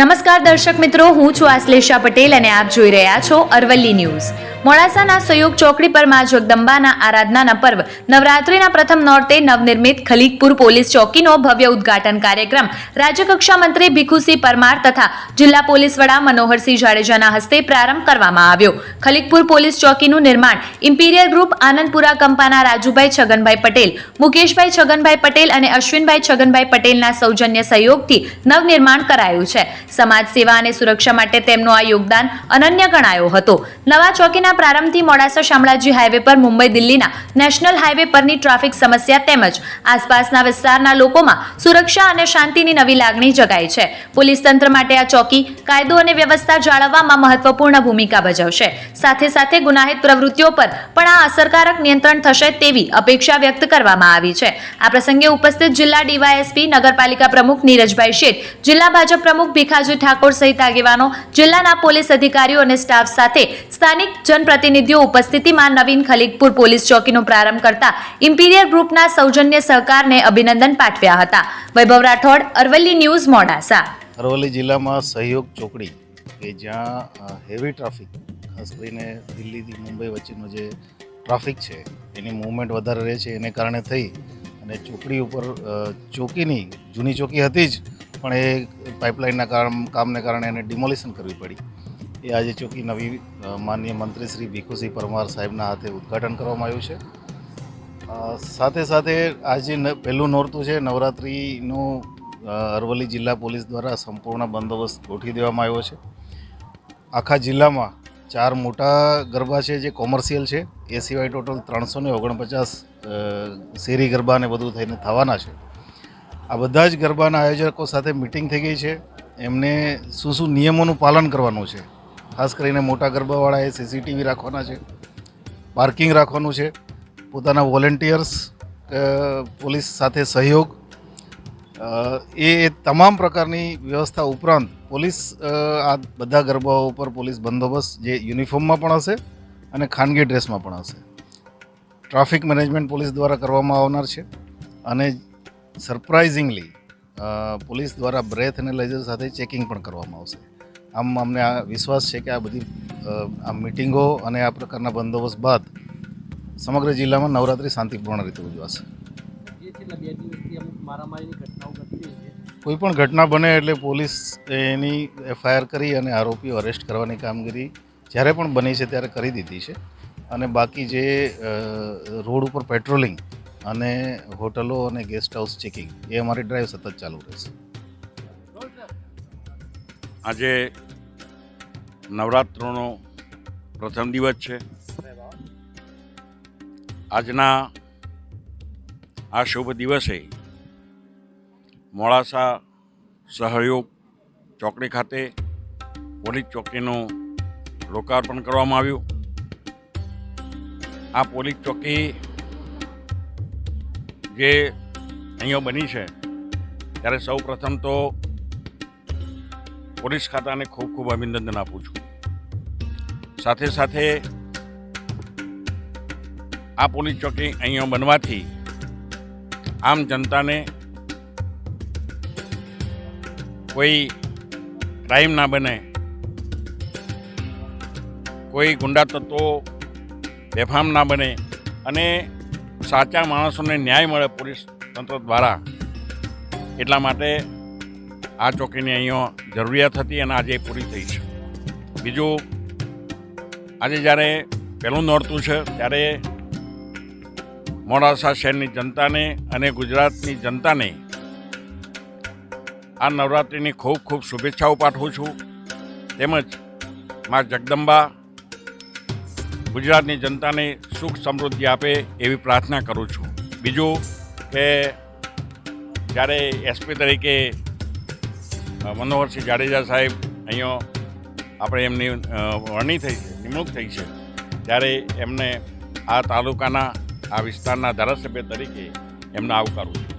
નમસ્કાર દર્શક મિત્રો, હું છું આશ્લેષા પટેલ અને આપ જોઈ રહ્યા છો અરવલ્લી ન્યૂઝ. મોડાસાના સહયોગ ચોકડી પર મા જગદંબાના આરાધનાના પર્વ. નવરાત્રિના પ્રથમ નોરતે નવનિર્મિત ખલીકપુર પોલીસ ચોકીનો ભવ્ય ઉદ્ઘાટન કાર્યક્રમ. રાજ્યકક્ષા મંત્રી ભીખુસિંહ પરમાર તથા જિલ્લા પોલીસ વડા મનોહરસિંહ જાડેજાના હસ્તે પ્રારંભ કરવામાં આવ્યો. ખલીકપુર પોલીસ ચોકીનું નિર્માણ ઇમ્પિરિયલ ગ્રુપ આનંદપુરા કંપાના રાજુભાઈ છગનભાઈ પટેલ, મુકેશભાઈ છગનભાઈ પટેલ અને અશ્વિનભાઈ છગનભાઈ પટેલના સૌજન્ય સહયોગથી નવનિર્માણ કરાયું છે. સમાજ સેવા અને સુરક્ષા માટે તેમનું આ યોગદાન અનન્ય ગણાયો હતો. નવા ચોકીના પ્રારંભથી મોડાસા શામળાજી હાઈવે પર મુંબઈ દિલ્હીના નેશનલ હાઈવે પરની ટ્રાફિક સમસ્યા તેમજ આસપાસના વિસ્તારના લોકોમાં સુરક્ષા અને શાંતિની નવી લાગણી જગાઈ છે. પોલીસ તંત્ર માટે આ ચોકી કાયદો અને વ્યવસ્થા જાળવવામાં મહત્વપૂર્ણ ભૂમિકા ભજવશે. સાથે સાથે ગુનાહિત પ્રવૃત્તિઓ પર પણ આ અસરકારક નિયંત્રણ થશે તેવી અપેક્ષા વ્યક્ત કરવામાં આવી છે. આ પ્રસંગે ઉપસ્થિત જિલ્લા ડીવાયએસપી, નગરપાલિકા પ્રમુખ નીરજભાઈ શેઠ, જિલ્લા ભાજપ પ્રમુખ ભીખાજી ઠાકોર સહિત આગેવાનો, જિલ્લાના પોલીસ અધિકારીઓ અને સ્ટાફ સાથે સ્થાનિક જનપ્રતિનિધિઓ ઉપસ્થિતિમાં નવીન ખલીગપુર પોલીસ ચોકીનો પ્રારંભ કરતા ઇમ્પિરિયર ગ્રુપના સૌજન્ય સહકારને અભિનંદન પાઠવ્યા હતા. વૈભવ રાઠોડ, અરવલ્લી ન્યૂઝ, મોડાસા. અરવલ્લી જિલ્લામાં સહયોગ ચોકડી કે જ્યાં હેવી ટ્રાફિક ખાસ કરીને દિલ્હીથી મુંબઈ વચ્ચેનો જે ટ્રાફિક છે, એની મૂવમેન્ટ વધારે રહે છે, એને કારણે થઈ અને ચોકડી ઉપર ચોકીની જૂની ચોકી હતી જ પણ એ પાઇપલાઇનના કામ, કામને કારણે એને ડિમોલિશન કરવી પડી. એ આજે ચોકી નવી માનનીય મંત્રી શ્રી ભીખુસિંહ પરમાર સાહેબના હાથે ઉદ્ઘાટન કરવામાં આવ્યું છે. સાથે સાથે આજે પહેલું નોરતું છે, નવરાત્રિનું અરવલ્લી જિલ્લા પોલીસ દ્વારા સંપૂર્ણ બંદોબસ્ત ગોઠવી દેવામાં આવ્યો છે. આખા જિલ્લામાં ચાર મોટા ગરબા છે જે કોમર્શિયલ છે. એ સિવાય ટોટલ ત્રણસો ઓગણપચાસ શેરી ગરબા ને બધું થઈને થવાના છે. આ બધા જ ગરબાના આયોજકો સાથે મિટિંગ થઈ ગઈ છે. એમને શું શું નિયમોનું પાલન કરવાનું છે. ખાસ કરીને મોટા ગરબાવાળાએ સીસીટીવી રાખવાના છે. પાર્કિંગ રાખવાનું છે. પોતાના વોલેન્ટિયર્સ પોલીસ સાથે સહયોગ. એ તમામ પ્રકારની વ્યવસ્થા ઉપરાંત પોલીસ આ બધા ગરબાઓ ઉપર પોલીસ બંદોબસ્ત જે યુનિફોર્મમાં પણ હશે અને ખાનગી ડ્રેસમાં પણ હશે. ટ્રાફિક મેનેજમેન્ટ પોલીસ દ્વારા કરવામાં આવનાર છે. અને સરપ્રાઇઝિંગલી પોલીસ દ્વારા બ્રેથ અને લેઝર સાથે ચેકિંગ પણ કરવામાં આવશે. આમ અમને આ વિશ્વાસ છે કે આ બધી આ મિટિંગો અને આ પ્રકારના બંદોબસ્ત બાદ સમગ્ર જિલ્લામાં નવરાત્રિ શાંતિપૂર્ણ રીતે ઉજવાશે. કોઈ પણ ઘટના બને એટલે પોલીસ એની એફઆઈઆર કરી અને આરોપીઓ અરેસ્ટ કરવાની કામગીરી જ્યારે પણ બની છે ત્યારે કરી દીધી છે. અને બાકી જે રોડ ઉપર પેટ્રોલિંગ અને હોટલો અને ગેસ્ટ હાઉસ ચેકિંગ એ અમારી ડ્રાઈવ સતત ચાલુ રહેશે આજે નવરાત્રોનો પ્રથમ દિવસ છે. આજના આ શુભ દિવસે મોડાસા સહયોગ ચોકડી ખાતે પોલીસ ચોકીનું લોકાર્પણ કરવામાં આવ્યું. આ પોલીસ ચોકી જે અહીંયા બની છે, ત્યારે સૌ પ્રથમ તો પોલીસ ખાતાને ખૂબ ખૂબ અભિનંદન આપું છું. સાથે સાથે આ પોલીસ ચોકી અહીંયા બનવાથી આમ જનતાને કોઈ ક્રાઇમ ના બને, કોઈ ગુંડા તત્વો બેફામ ના બને અને સાચા માણસોને ન્યાય મળે પોલીસ તંત્ર દ્વારા, એટલા માટે આ ચોકીની અહીંયા જરૂરિયાત હતી અને આજે પૂરી થઈ છે. બીજું, આજે જ્યારે પહેલું નોરતું છે, ત્યારે મોડાસા શહેરની જનતાને અને ગુજરાતની જનતાને આ નવરાત્રિની ખૂબ ખૂબ શુભેચ્છાઓ પાઠવું છું. તેમજ મા જગદંબા ગુજરાતની જનતાને સુખ સમૃદ્ધિ આપે એવી પ્રાર્થના કરું છું. બીજું કે જ્યારે એસપી તરીકે મનોહરસિંહ જાડેજા સાહેબ અહીંયા આપણે એમની વરણી થઈ છે, નિમણૂક થઈ છે, ત્યારે એમને આ તાલુકાના, આ વિસ્તારના ધારાસભ્ય તરીકે એમને આવકારું છું.